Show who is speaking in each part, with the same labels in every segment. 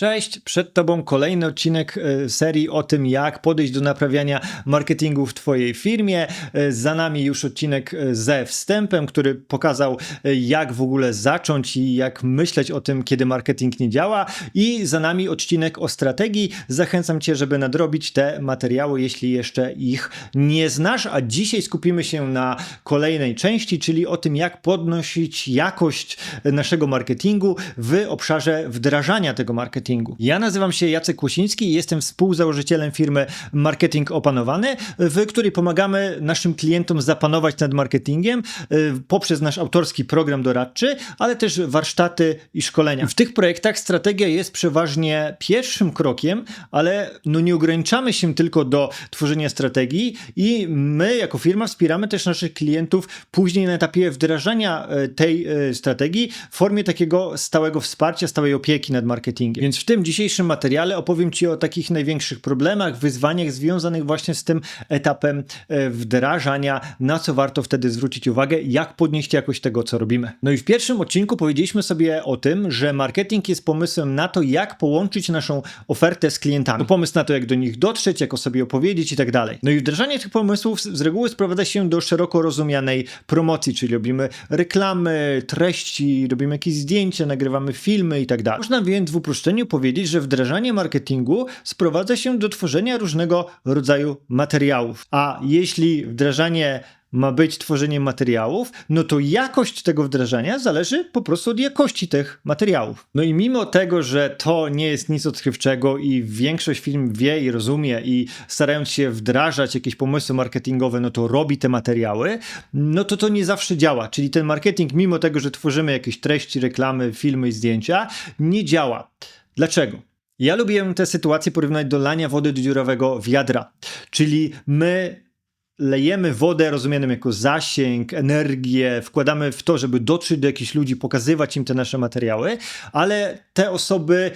Speaker 1: Cześć, przed Tobą kolejny odcinek e, serii o tym, jak podejść do naprawiania marketingu w Twojej firmie. E, Za nami już odcinek e, ze wstępem, który pokazał, jak w ogóle zacząć i jak myśleć o tym, kiedy marketing nie działa. I za nami odcinek o strategii. Zachęcam Cię, żeby nadrobić te materiały, jeśli jeszcze ich nie znasz. A dzisiaj skupimy się na kolejnej części, czyli o tym, jak podnosić jakość naszego marketingu w obszarze wdrażania tego marketingu. Ja nazywam się Jacek Kłosiński i jestem współzałożycielem firmy Marketing Opanowany, w której pomagamy naszym klientom zapanować nad marketingiem y, poprzez nasz autorski program doradczy, ale też warsztaty i szkolenia. W tych projektach strategia jest przeważnie pierwszym krokiem, ale no nie ograniczamy się tylko do tworzenia strategii i my jako firma wspieramy też naszych klientów później na etapie wdrażania e, tej e, strategii w formie takiego stałego wsparcia, stałej opieki nad marketingiem. Więc w tym dzisiejszym materiale opowiem Ci o takich największych problemach, wyzwaniach związanych właśnie z tym etapem e, wdrażania, na co warto wtedy zwrócić uwagę, jak podnieść jakość tego, co robimy. No i w pierwszym odcinku powiedzieliśmy sobie o tym, że marketing jest pomysłem na to, jak połączyć naszą ofertę z klientami. To pomysł na to, jak do nich dotrzeć, jak o sobie opowiedzieć i tak dalej. No i wdrażanie tych pomysłów z reguły sprowadza się do szeroko rozumianej promocji, czyli robimy reklamy, treści, robimy jakieś zdjęcia, nagrywamy filmy i tak dalej. Można więc w uproszczeniu powiedzieć, że wdrażanie marketingu sprowadza się do tworzenia różnego rodzaju materiałów. A jeśli wdrażanie ma być tworzeniem materiałów, no to jakość tego wdrażania zależy po prostu od jakości tych materiałów. No i mimo tego, że to nie jest nic odkrywczego i większość firm wie i rozumie i starając się wdrażać jakieś pomysły marketingowe, no to robi te materiały, no to to nie zawsze działa. Czyli ten marketing, mimo tego, że tworzymy jakieś treści, reklamy, filmy i zdjęcia, nie działa. Dlaczego? Ja lubię tę sytuację porównać do lania wody do dziurawego wiadra. Czyli my lejemy wodę rozumianą jako zasięg, energię, wkładamy w to, żeby dotrzeć do jakichś ludzi, pokazywać im te nasze materiały, ale te osoby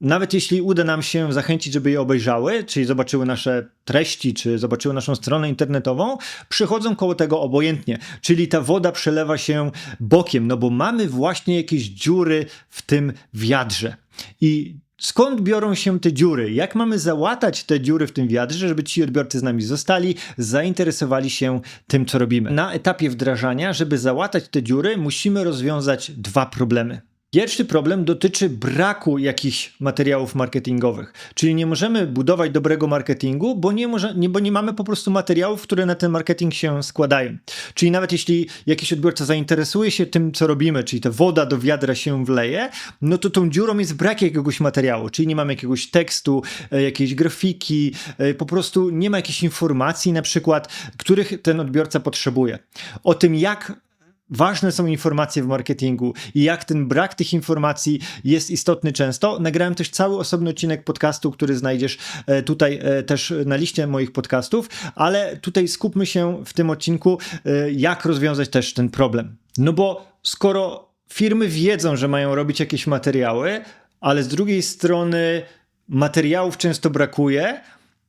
Speaker 1: nawet jeśli uda nam się zachęcić, żeby je obejrzały, czyli zobaczyły nasze treści, czy zobaczyły naszą stronę internetową, przychodzą koło tego obojętnie. Czyli ta woda przelewa się bokiem, no bo mamy właśnie jakieś dziury w tym wiadrze. I Skąd biorą się te dziury? Jak mamy załatać te dziury w tym wiadrze, żeby ci odbiorcy z nami zostali, zainteresowali się tym, co robimy? Na etapie wdrażania, żeby załatać te dziury, musimy rozwiązać dwa problemy. Pierwszy problem dotyczy braku jakichś materiałów marketingowych, czyli nie możemy budować dobrego marketingu, bo nie, może, nie, bo nie mamy po prostu materiałów, które na ten marketing się składają. Czyli nawet jeśli jakiś odbiorca zainteresuje się tym, co robimy, czyli ta woda do wiadra się wleje, no to tą dziurą jest brak jakiegoś materiału, czyli nie mamy jakiegoś tekstu, e, jakiejś grafiki, e, po prostu nie ma jakichś informacji na przykład, których ten odbiorca potrzebuje. O tym, jak ważne są informacje w marketingu i jak ten brak tych informacji jest istotny często. Nagrałem też cały osobny odcinek podcastu, który znajdziesz e, tutaj e, też na liście moich podcastów, ale tutaj skupmy się w tym odcinku, e, jak rozwiązać też ten problem. No bo skoro firmy wiedzą, że mają robić jakieś materiały, ale z drugiej strony materiałów często brakuje,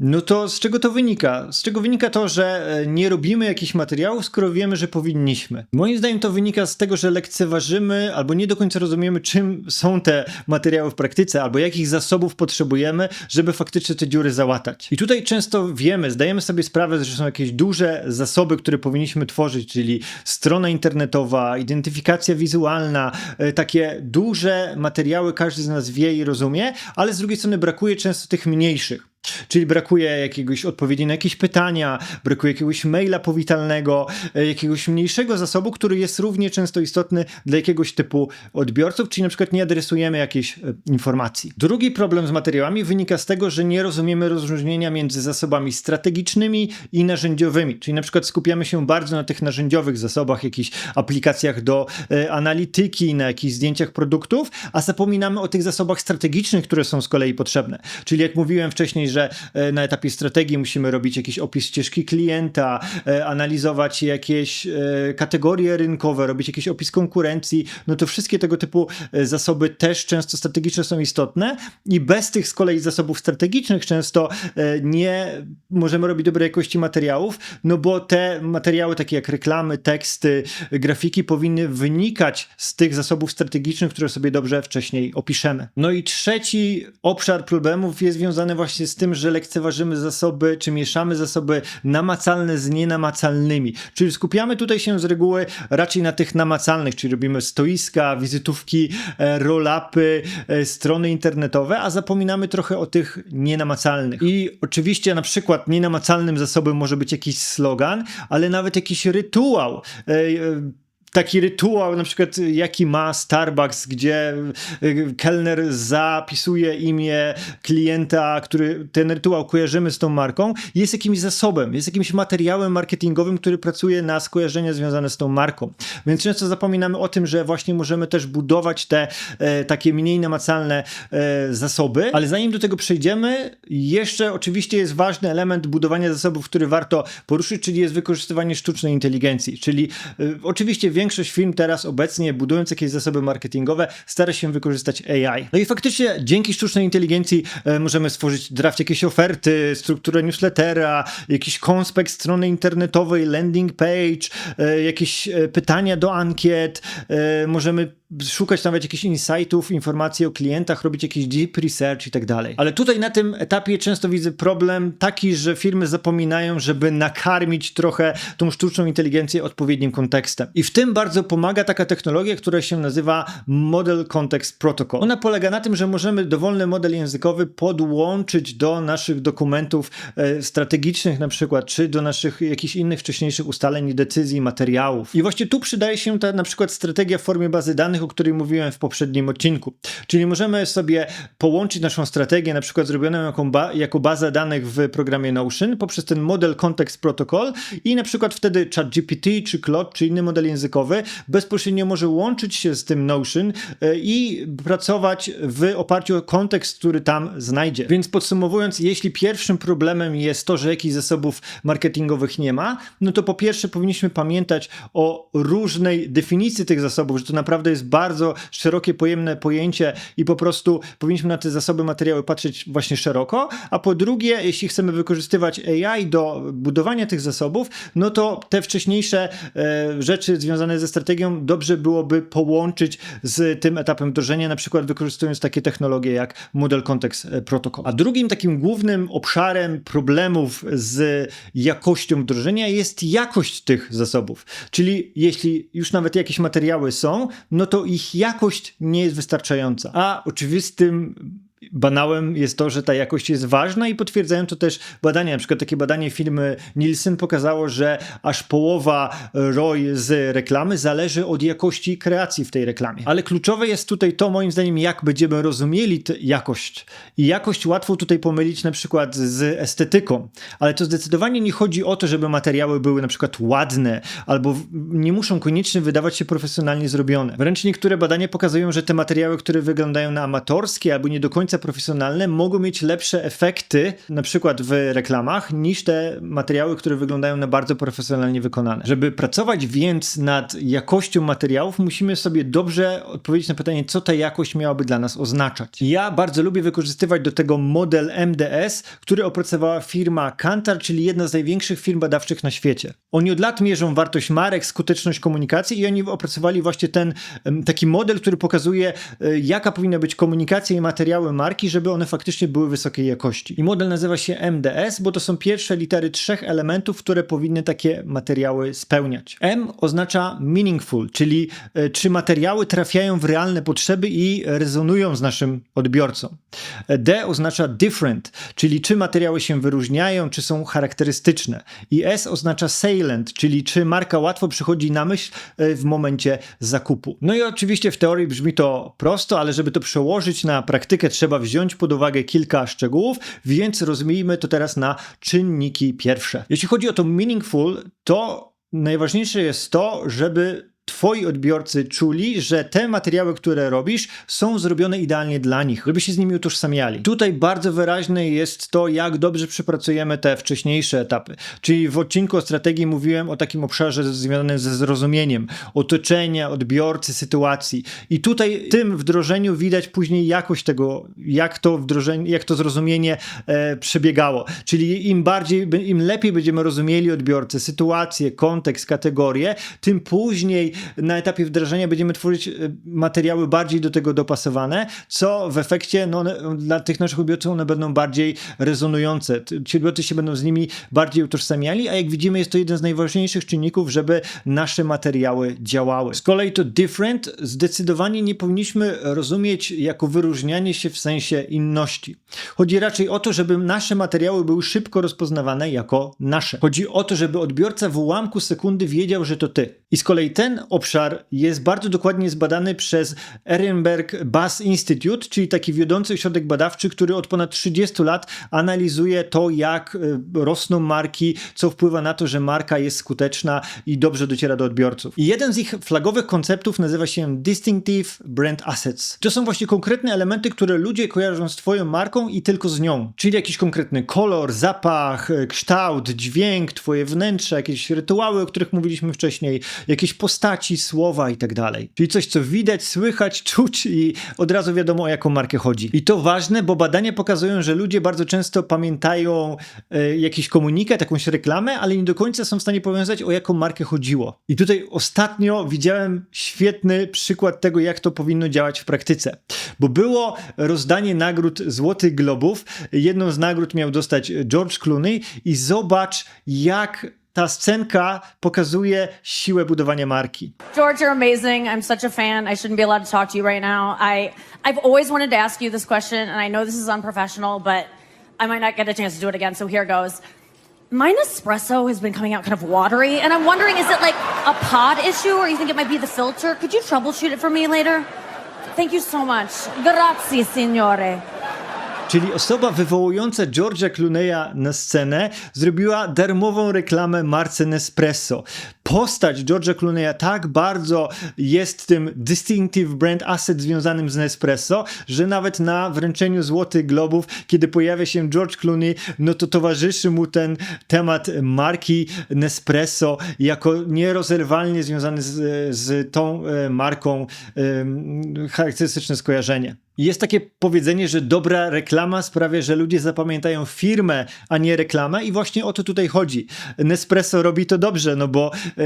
Speaker 1: no to z czego to wynika? Z czego wynika to, że e, nie robimy jakichś materiałów, skoro wiemy, że powinniśmy? Moim zdaniem to wynika z tego, że lekceważymy albo nie do końca rozumiemy, czym są te materiały w praktyce, albo jakich zasobów potrzebujemy, żeby faktycznie te dziury załatać. I tutaj często wiemy, zdajemy sobie sprawę, że są jakieś duże zasoby, które powinniśmy tworzyć, czyli strona internetowa, identyfikacja wizualna, e, takie duże materiały każdy z nas wie i rozumie, ale z drugiej strony brakuje często tych mniejszych. Czyli brakuje jakiegoś odpowiedzi na jakieś pytania, brakuje jakiegoś maila powitalnego, e, jakiegoś mniejszego zasobu, który jest równie często istotny dla jakiegoś typu odbiorców, czyli na przykład nie adresujemy jakiejś e, informacji. Drugi problem z materiałami wynika z tego, że nie rozumiemy rozróżnienia między zasobami strategicznymi i narzędziowymi, czyli na przykład skupiamy się bardzo na tych narzędziowych zasobach, jakichś aplikacjach do e, analityki, na jakichś zdjęciach produktów, a zapominamy o tych zasobach strategicznych, które są z kolei potrzebne. Czyli jak mówiłem wcześniej, że że e, na etapie strategii musimy robić jakiś opis ścieżki klienta, e, analizować jakieś e, kategorie rynkowe, robić jakiś opis konkurencji, no to wszystkie tego typu zasoby też często strategiczne są istotne i bez tych z kolei zasobów strategicznych często nie możemy robić dobrej jakości materiałów, no bo te materiały takie jak reklamy, teksty, grafiki powinny wynikać z tych zasobów strategicznych, które sobie dobrze wcześniej opiszemy. No i trzeci obszar problemów jest związany właśnie z tym, że lekceważymy zasoby, czy mieszamy zasoby namacalne z nienamacalnymi. Czyli skupiamy tutaj się z reguły raczej na tych namacalnych, czyli robimy stoiska, wizytówki, e, roll-upy, e, strony internetowe, a zapominamy trochę o tych nienamacalnych. I oczywiście na przykład nienamacalnym zasobem może być jakiś slogan, ale nawet jakiś rytuał. Taki rytuał, na przykład jaki ma Starbucks, gdzie y, kelner zapisuje imię klienta, który ten rytuał kojarzymy z tą marką, jest jakimś zasobem, jest jakimś materiałem marketingowym, który pracuje na skojarzenia związane z tą marką. Więc często zapominamy o tym, że właśnie możemy też budować te e, takie mniej namacalne e, zasoby, ale zanim do tego przejdziemy, jeszcze oczywiście jest ważny element budowania zasobów, który warto poruszyć, czyli jest wykorzystywanie sztucznej inteligencji, czyli e, oczywiście większość firm teraz obecnie, budując jakieś zasoby marketingowe, stara się wykorzystać AI. No i faktycznie dzięki sztucznej inteligencji e, możemy stworzyć draft jakiejś oferty, strukturę newslettera, jakiś konspekt strony internetowej, landing page, e, jakieś e, pytania do ankiet, e, możemy szukać nawet jakichś insightów, informacji o klientach, robić jakiś deep research i tak dalej. Ale tutaj na tym etapie często widzę problem taki, że firmy zapominają, żeby nakarmić trochę tą sztuczną inteligencję odpowiednim kontekstem. I w tym bardzo pomaga taka technologia, która się nazywa Model Context Protocol. Ona polega na tym, że możemy dowolny model językowy podłączyć do naszych dokumentów e, strategicznych na przykład, czy do naszych jakichś innych wcześniejszych ustaleń, decyzji, materiałów. I właśnie tu przydaje się ta na przykład strategia w formie bazy danych, o której mówiłem w poprzednim odcinku. Czyli możemy sobie połączyć naszą strategię, na przykład zrobioną jako, ba jako bazę danych w programie Notion poprzez ten model Context Protocol i na przykład wtedy ChatGPT, czy Claude, czy inny model językowy bezpośrednio może łączyć się z tym Notion e, i pracować w oparciu o kontekst, który tam znajdzie. Więc podsumowując, jeśli pierwszym problemem jest to, że jakichś zasobów marketingowych nie ma, no to po pierwsze powinniśmy pamiętać o różnej definicji tych zasobów, że to naprawdę jest bardzo szerokie, pojemne pojęcie i po prostu powinniśmy na te zasoby materiały patrzeć właśnie szeroko, a po drugie, jeśli chcemy wykorzystywać AI do budowania tych zasobów, no to te wcześniejsze e, rzeczy związane ze strategią dobrze byłoby połączyć z tym etapem wdrożenia, na przykład wykorzystując takie technologie jak Model Context Protocol. A drugim takim głównym obszarem problemów z jakością wdrożenia jest jakość tych zasobów. Czyli jeśli już nawet jakieś materiały są, no to ich jakość nie jest wystarczająca. A oczywistym banałem jest to, że ta jakość jest ważna i potwierdzają to też badania. Na przykład takie badanie firmy Nielsen pokazało, że aż połowa ROI z reklamy zależy od jakości kreacji w tej reklamie. Ale kluczowe jest tutaj to, moim zdaniem, jak będziemy rozumieli jakość. I jakość łatwo tutaj pomylić na przykład z estetyką, ale to zdecydowanie nie chodzi o to, żeby materiały były na przykład ładne, albo nie muszą koniecznie wydawać się profesjonalnie zrobione. Wręcz niektóre badania pokazują, że te materiały, które wyglądają na amatorskie albo nie do końca profesjonalne mogą mieć lepsze efekty, na przykład w reklamach, niż te materiały, które wyglądają na bardzo profesjonalnie wykonane. Żeby pracować więc nad jakością materiałów, musimy sobie dobrze odpowiedzieć na pytanie, co ta jakość miałaby dla nas oznaczać. Ja bardzo lubię wykorzystywać do tego model MDS, który opracowała firma Kantar, czyli jedna z największych firm badawczych na świecie. Oni od lat mierzą wartość marek, skuteczność komunikacji i oni opracowali właśnie ten taki model, który pokazuje, e, jaka powinna być komunikacja i materiały marki, żeby one faktycznie były wysokiej jakości. I model nazywa się MDS, bo to są pierwsze litery trzech elementów, które powinny takie materiały spełniać. M oznacza meaningful, czyli e, czy materiały trafiają w realne potrzeby i rezonują z naszym odbiorcą. D oznacza different, czyli czy materiały się wyróżniają, czy są charakterystyczne. I S oznacza salient, czyli czy marka łatwo przychodzi na myśl e, w momencie zakupu. No i oczywiście w teorii brzmi to prosto, ale żeby to przełożyć na praktykę, trzeba wziąć pod uwagę kilka szczegółów, więc rozmijmy to teraz na czynniki pierwsze. Jeśli chodzi o to meaningful, to najważniejsze jest to, żeby twoi odbiorcy czuli, że te materiały, które robisz, są zrobione idealnie dla nich, żeby się z nimi utożsamiali. Tutaj bardzo wyraźne jest to, jak dobrze przepracujemy te wcześniejsze etapy. Czyli w odcinku o strategii mówiłem o takim obszarze związanym ze zrozumieniem otoczenia, odbiorcy, sytuacji. I tutaj w tym wdrożeniu widać później jakość tego, jak to wdrożenie, jak to zrozumienie e, przebiegało. Czyli im bardziej, im lepiej będziemy rozumieli odbiorcę, sytuację, kontekst, kategorię, tym później na etapie wdrażania będziemy tworzyć e, materiały bardziej do tego dopasowane, co w efekcie no, dla tych naszych odbiorców one będą bardziej rezonujące. Ci odbiorcy się będą z nimi bardziej utożsamiali, a jak widzimy jest to jeden z najważniejszych czynników, żeby nasze materiały działały. Z kolei to different zdecydowanie nie powinniśmy rozumieć jako wyróżnianie się w sensie inności. Chodzi raczej o to, żeby nasze materiały były szybko rozpoznawane jako nasze. Chodzi o to, żeby odbiorca w ułamku sekundy wiedział, że to ty. I z kolei ten obszar jest bardzo dokładnie zbadany przez Ehrenberg Bass Institute, czyli taki wiodący ośrodek badawczy, który od ponad 30 lat analizuje to, jak y, rosną marki, co wpływa na to, że marka jest skuteczna i dobrze dociera do odbiorców. I jeden z ich flagowych konceptów nazywa się Distinctive Brand Assets. To są właśnie konkretne elementy, które ludzie kojarzą z twoją marką i tylko z nią. Czyli jakiś konkretny kolor, zapach, y, kształt, dźwięk, twoje wnętrze, jakieś rytuały, o których mówiliśmy wcześniej, jakieś postaci, słowa i tak dalej. Czyli coś, co widać, słychać, czuć i od razu wiadomo o jaką markę chodzi. I to ważne, bo badania pokazują, że ludzie bardzo często pamiętają e, jakiś komunikat, jakąś reklamę, ale nie do końca są w stanie powiązać o jaką markę chodziło. I tutaj ostatnio widziałem świetny przykład tego, jak to powinno działać w praktyce. Bo było rozdanie nagród Złotych Globów. Jedną z nagród miał dostać George Clooney i zobacz, jak ta scenka pokazuje siłę budowania marki.
Speaker 2: George, you're amazing. I'm such a fan. I shouldn't be allowed to talk to you right now. I I've always wanted to ask you this question, and I know this is unprofessional, but I might not get a chance to do it again. So here goes. My Nespresso has been coming out kind of watery, and I'm wondering, is it like a pod issue, or you think it might be the filter? Could you troubleshoot it for me later? Thank you so much. Grazie, signore.
Speaker 1: Czyli osoba wywołująca George'a Clooney'a na scenę zrobiła darmową reklamę marce Nespresso. Postać George'a Clooney'a tak bardzo jest tym distinctive brand asset związanym z Nespresso, że nawet na wręczeniu Złotych Globów, kiedy pojawia się George Clooney, no to towarzyszy mu ten temat marki Nespresso jako nierozerwalnie związany z, z tą e, marką e, charakterystyczne skojarzenie. Jest takie powiedzenie, że dobra reklama sprawia, że ludzie zapamiętają firmę, a nie reklamę i właśnie o to tutaj chodzi. Nespresso robi to dobrze, no bo e,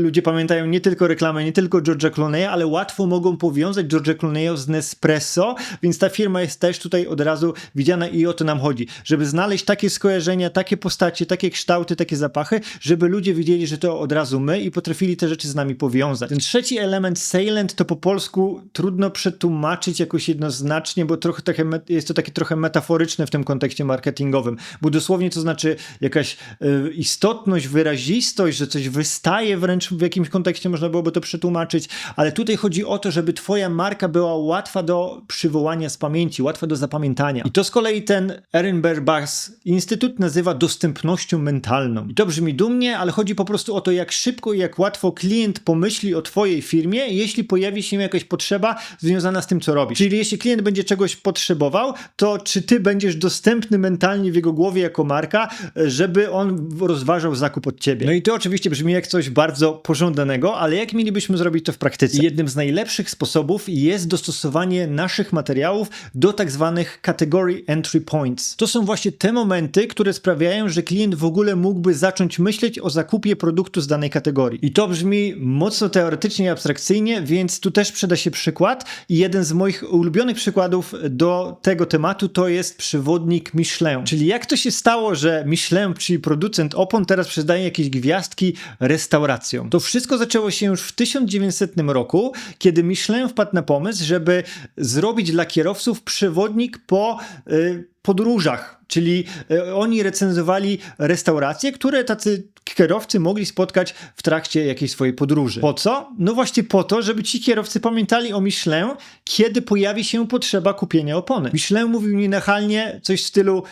Speaker 1: ludzie pamiętają nie tylko reklamę, nie tylko George'a Clooney'a, ale łatwo mogą powiązać George'a Clooney'a z Nespresso, więc ta firma jest też tutaj od razu widziana i o to nam chodzi. Żeby znaleźć takie skojarzenia, takie postacie, takie kształty, takie zapachy, żeby ludzie wiedzieli, że to od razu my i potrafili te rzeczy z nami powiązać. Ten trzeci element, salient, to po polsku trudno przetłumaczyć jakoś jednoznacznie, bo trochę takie, jest to takie trochę metaforyczne w tym kontekście marketingowym, bo dosłownie to znaczy jakaś y, istotność, wyrazistość, że coś wystaje wręcz w jakimś kontekście, można byłoby to przetłumaczyć, ale tutaj chodzi o to, żeby twoja marka była łatwa do przywołania z pamięci, łatwa do zapamiętania. I to z kolei ten Ehrenberg Bass Instytut nazywa dostępnością mentalną. I to brzmi dumnie, ale chodzi po prostu o to, jak szybko i jak łatwo klient pomyśli o twojej firmie, jeśli pojawi się jakaś potrzeba związana z tym, co robisz. Czyli jeśli klient będzie czegoś potrzebował, to czy ty będziesz dostępny mentalnie w jego głowie jako marka, żeby on rozważał zakup od ciebie. No i to oczywiście brzmi jak coś bardzo pożądanego, ale jak mielibyśmy zrobić to w praktyce? Jednym z najlepszych sposobów jest dostosowanie naszych materiałów do tak zwanych category entry points. To są właśnie te momenty, które sprawiają, że klient w ogóle mógłby zacząć myśleć o zakupie produktu z danej kategorii. I to brzmi mocno teoretycznie i abstrakcyjnie, więc tu też przyda się przykład. I jeden z moich ulubionych przykładów do tego tematu to jest przewodnik Michelin. Czyli jak to się stało, że Michelin, czyli producent opon, teraz przyznaje jakieś gwiazdki restauracjom. To wszystko zaczęło się już w 1900 roku, kiedy Michelin wpadł na pomysł, żeby zrobić dla kierowców przewodnik po y, podróżach. Czyli y, oni recenzowali restauracje, które tacy kierowcy mogli spotkać w trakcie jakiejś swojej podróży. Po co? No właśnie po to, żeby ci kierowcy pamiętali o Michelin, kiedy pojawi się potrzeba kupienia opony. Michelin mówił nienachalnie coś w stylu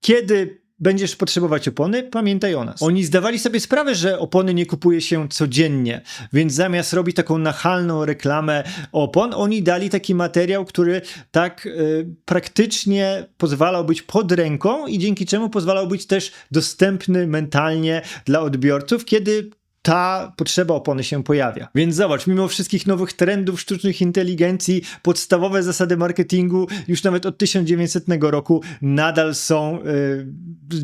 Speaker 1: kiedy będziesz potrzebować opony, pamiętaj o nas. Oni zdawali sobie sprawę, że opony nie kupuje się codziennie, więc zamiast robić taką nachalną reklamę opon, oni dali taki materiał, który tak y, praktycznie pozwalał być pod ręką i dzięki czemu pozwalał być też dostępny mentalnie dla odbiorców, kiedy ta potrzeba opony się pojawia. Więc zobacz, mimo wszystkich nowych trendów sztucznych inteligencji, podstawowe zasady marketingu już nawet od 1900 roku nadal są y,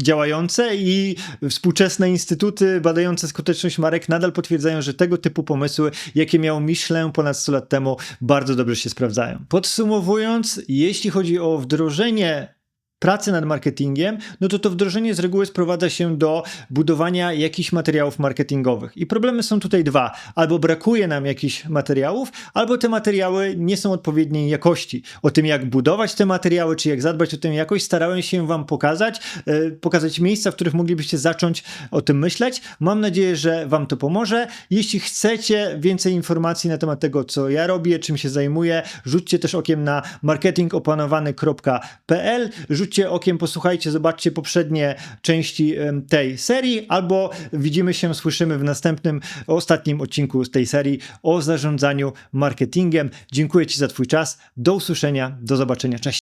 Speaker 1: działające i współczesne instytuty badające skuteczność marek nadal potwierdzają, że tego typu pomysły, jakie miał Michelin ponad 100 lat temu, bardzo dobrze się sprawdzają. Podsumowując, jeśli chodzi o wdrożenie pracy nad marketingiem, no to to wdrożenie z reguły sprowadza się do budowania jakichś materiałów marketingowych. I problemy są tutaj dwa. Albo brakuje nam jakichś materiałów, albo te materiały nie są odpowiedniej jakości. O tym, jak budować te materiały, czy jak zadbać o tę jakość, starałem się Wam pokazać, e, pokazać miejsca, w których moglibyście zacząć o tym myśleć. Mam nadzieję, że Wam to pomoże. Jeśli chcecie więcej informacji na temat tego, co ja robię, czym się zajmuję, rzućcie też okiem na marketingopanowany.pl, rzućcie okiem, posłuchajcie, zobaczcie poprzednie części tej serii, albo widzimy się, słyszymy w następnym, ostatnim odcinku z tej serii o zarządzaniu marketingiem. Dziękuję Ci za Twój czas. Do usłyszenia, do zobaczenia. Cześć.